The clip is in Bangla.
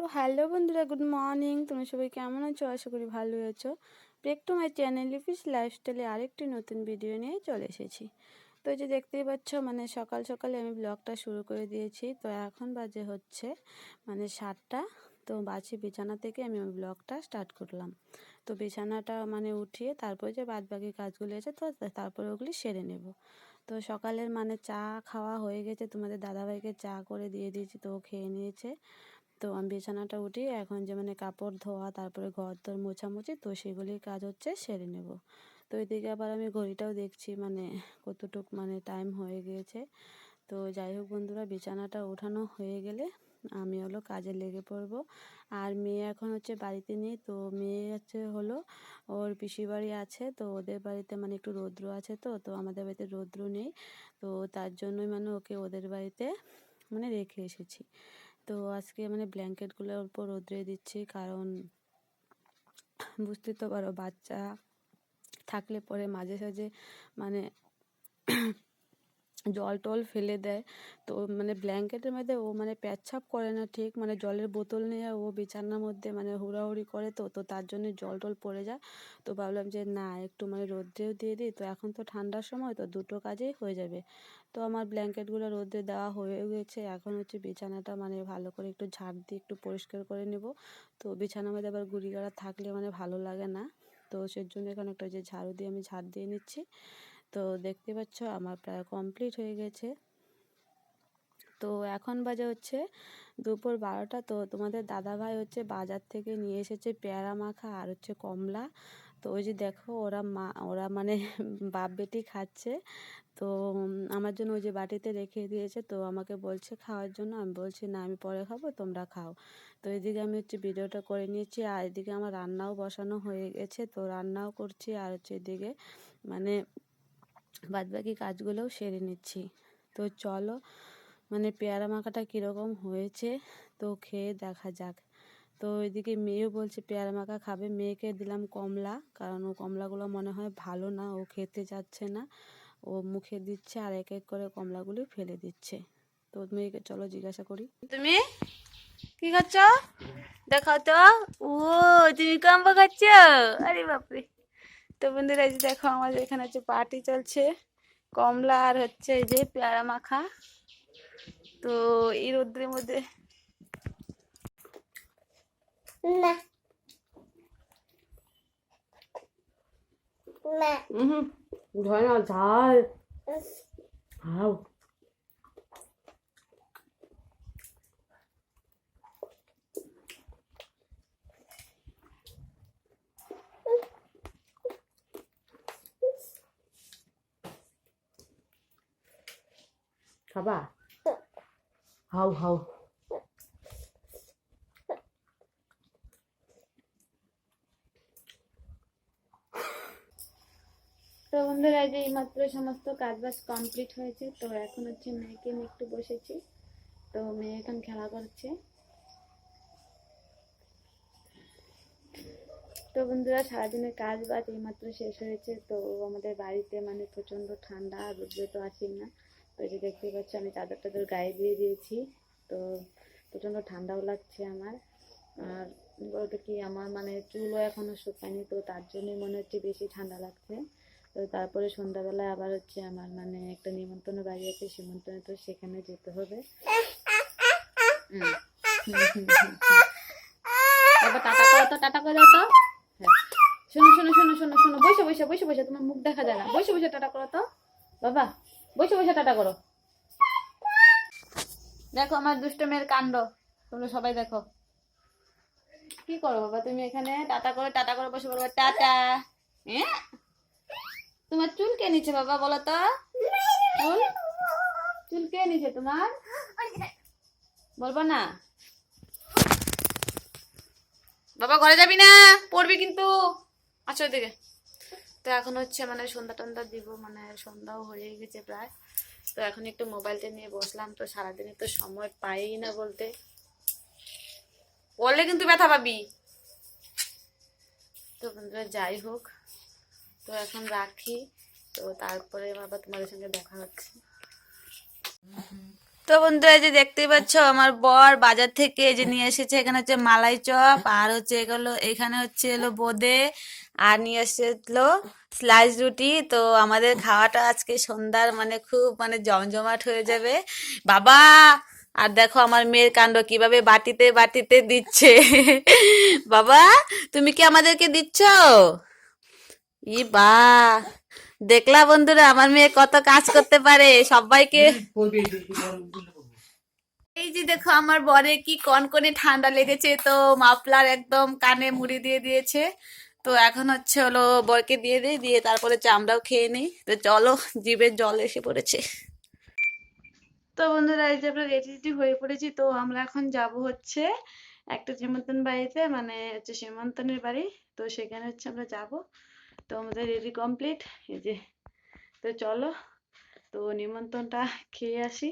তো হ্যালো বন্ধুরা, গুড মর্নিং। তোমরা সবাই কেমন আছো? আশা করি ভালো আছো। Break to my channel Lipi's লাইফস্টাইলে আরেকটি নতুন ভিডিও নিয়ে চলে এসেছি। তো যে দেখতেই পাচ্ছ মানে সকাল সকালে আমি ব্লগটা শুরু করে দিয়েছি। তো এখন বাজে হচ্ছে মানে সাতটা। তো বাছি বিছানা থেকে আমি ব্লগটা স্টার্ট করলাম। তো বিছানাটা মানে উঠিয়ে তারপরে যে বাদ বাকি কাজগুলো আছে, তো তারপরে ওগুলি সেরে নেব। তো সকালের মানে চা খাওয়া হয়ে গেছে। তোমাদের দাদাভাইকে চা করে দিয়ে দিয়েছি, তো ও খেয়ে নিয়েছে। তো আমি বিছানাটা উঠি এখন যে মানে কাপড় ধোয়া, তারপরে ঘর দর মোছামুছি, তো সেগুলির কাজ হচ্ছে, সেরে নেব। তো এদিকে আবার আমি ঘড়িটাও দেখছি মানে কতটুক মানে টাইম হয়ে গিয়েছে। তো যাই হোক বন্ধুরা, বিছানাটা ওঠানো হয়ে গেলে আমি হলো কাজে লেগে পড়ব। আর মেয়ে এখন হচ্ছে বাড়িতে নেই, তো মেয়ে হচ্ছে হলো ওর পিসি বাড়ি আছে, তো ওদের বাড়িতে মানে একটু রৌদ্র আছে তো তো আমাদের বাড়িতে রৌদ্র নেই। তো তার জন্যই মানে ওকে ওদের বাড়িতে মানে রেখে এসেছি। তো আজকে মানে ব্ল্যাঙ্কেটগুলো অল্প রোদ্রে দিচ্ছি, কারণ বুঝতে তো পারো বাচ্চা থাকলে পরে মাঝে সাঝে মানে জল টল ফেলে দেয়। তো মানে ব্ল্যাঙ্কেটের মধ্যে ও মানে প্যাচ্ছাপ করে না ঠিক? মানে জলের বোতল নিয়ে ও বিছানার মধ্যে মানে হুড়াহুড়ি করে তো তো তার জন্য জল টল পড়ে যায়। তো ভাবলাম যে না, একটু মানে রোদ্রেও দিয়ে দিই। তো এখন তো ঠান্ডার সময়, তো দুটো কাজেই হয়ে যাবে। তো আমার ব্ল্যাঙ্কেটগুলো রোদ্রে দেওয়া হয়ে গেছে। এখন হচ্ছে বিছানাটা মানে ভালো করে একটু ঝাড় দিয়ে একটু পরিষ্কার করে নেব। তো বিছানার মধ্যে আবার গুড়ি গাড়া থাকলে মানে ভালো লাগে না। তো সেজন্য এখানে একটা যে ঝাড়ু দিয়ে আমি ঝাড় দিয়ে নিচ্ছি। তো দেখতে পাচ্ছ আমার প্রায় কমপ্লিট হয়ে গেছে। তো এখন বাজে হচ্ছে দুপুর বারোটা। তো তোমাদের দাদাভাই হচ্ছে বাজার থেকে নিয়ে এসেছে পেয়ারা মাখা আর হচ্ছে কমলা। তো ওই যে দেখো ওরা মা, ওরা মানে বাপ বেটি খাচ্ছে। তো আমার জন্য ওই যে বাটিতে রেখে দিয়েছে। তো আমাকে বলছে খাওয়ার জন্য। আমি বলছি, না, আমি পরে খাব, তোমরা খাও। তো এদিকে আমি হচ্ছে ভিডিওটা করে নিয়েছি। আর এদিকে আমার রান্নাও বসানো হয়ে গেছে। তো রান্নাও করছি আর হচ্ছে এদিকে মানে বাদবাকি কাজগুলোও সেরে নিচ্ছি। তো চলো মানে পেয়ারা মাখাটা কীরকম হয়েছে, তো খেয়ে দেখা যাক। তো এদিকে মেয়েও বলছে, পেয়ারা মাখা খাবে। মেয়েকে দিলাম কমলা, কারণ ও কমলাগুলো মনে হয় ভালো না, ও খেতে যাচ্ছে না। ও মুখে দিচ্ছে আর এক এক করে কমলাগুলি ফেলে দিচ্ছে। তো মেয়েকে চলো জিজ্ঞাসা করি। তুমি কি করছ দেখাও তো। ও, তুমি কম্বা খাচ্ছ? আরে বাপরে। তো বন্ধুরা এই যে দেখো আমাদের এখানে হচ্ছে পার্টি চলছে। কমলা আর হচ্ছে এই যে পেয়ারা মাখা। তো এই রোদ্রের মধ্যে না। না। হুম ঝাল। হাও খাবা? হাউ হাউ তো বন্ধুরা যে এইমাত্র সমস্ত কাজবাজ কমপ্লিট হয়েছে। তো এখন হচ্ছে মেয়েকে নিয়ে একটু বসেছি। তো মেয়ে এখন খেলা করছে। তো বন্ধুরা, সারাদিনের কাজ বাজ এইমাত্র শেষ হয়েছে। তো আমাদের বাড়িতে মানে প্রচণ্ড ঠান্ডা রোদ্রে তো আসেই না। তো যে দেখতেই পাচ্ছ, আমি চাদর টাদর গায়ে দিয়ে দিয়েছি। তো প্রচণ্ড ঠান্ডাও লাগছে আমার। আর বলতে কি, আমার মানে চুলও এখনও শুকায়নি, তো তার জন্যই মনে হচ্ছে বেশি ঠান্ডা লাগছে। তো তারপরে সন্ধ্যাবেলায় আবার হচ্ছে আমার মানে একটা নিমন্ত্রণ বাড়ি আছে সীমন্ত্রণে তো সেখানে যেতে হবে। এবার টাটা করো তো, টাটা করে তো। হ্যাঁ। শোনো শোনো শোনো শোনো শোনো, বসে বসে বসে বসে, তোমার মুখ দেখা যায় না। বসে বসে, টাটা করো তো। বাবা। বসে বসে টাটা করো। দেখো আমার দুষ্ট মেয়ের কাণ্ড। তোমরা সবাই দেখো। কি করো বাবা, তুমি এখানে টাটা করে টাটা করে, বসে বলব টাটা। হ্যাঁ তোমার চুল কে নিচে বাবা, বলো তো? চুল? চুল কে নিচে তোমার? বলব না? বাবা, ঘরে যাবি না? পড়বি কিন্তু। আচ্ছা তো এখন হচ্ছে মানে সন্ধ্যা টন্ধা দিব মানে সন্ধ্যাও হয়ে গেছে প্রায়। তো এখন একটু মোবাইলটা নিয়ে বসলাম, তো সারাদিনে তো সময় পাই না বলতে। পড়লে কিন্তু ব্যথা পাবি। তো বন্ধুরা, যাই হোক, তো এখন রাখি। তো তারপরে আবার তোমাদের সঙ্গে দেখা হচ্ছে। তো বন্ধুরা যে দেখতেই পাচ্ছ, আমার বর বাজার থেকে যে নিয়ে এসেছে, এখানে হচ্ছে মালাই চপ, আর হচ্ছে এগুলো, এখানে হচ্ছে এলো বোদে, আর নিয়ে এসেছিল স্লাইস রুটি। তো আমাদের খাওয়াটা আজকে সন্ধ্যার মানে খুব মানে জমজমাট হয়ে যাবে। বাবা, আর দেখো আমার মেয়ের কাণ্ড কীভাবে বাটিতে বাটিতে দিচ্ছে। বাবা, তুমি কি আমাদেরকে দিচ্ছ? ই বা দেখলা বন্ধুরা আমার মেয়ে কত কাজ করতে পারে সবাইকে। এই যে দেখো আমার বরে কি কনকনে ঠান্ডা লেগেছে তো মাফলার একদম কানে মুড়ি দিয়ে দিয়েছে। তো এখন হচ্ছে হলো বরকে দিয়ে দিই দিয়ে তারপরে হচ্ছে আমরাও খেয়ে নিই। তো চলো জিভের জল এসে পড়েছে। তো বন্ধুরা এই যে আমরা রেডি রেডি হয়ে পড়েছি তো আমরা এখন যাব হচ্ছে একটা নিমন্ত্রণ বাড়িতে মানে হচ্ছে সীমন্তনের বাড়ি। তো সেখানে হচ্ছে আমরা যাব। তো আমাদের রেডি কমপ্লিট। এই যে তো চলো তো নিমন্ত্রণটা খেয়ে আসি।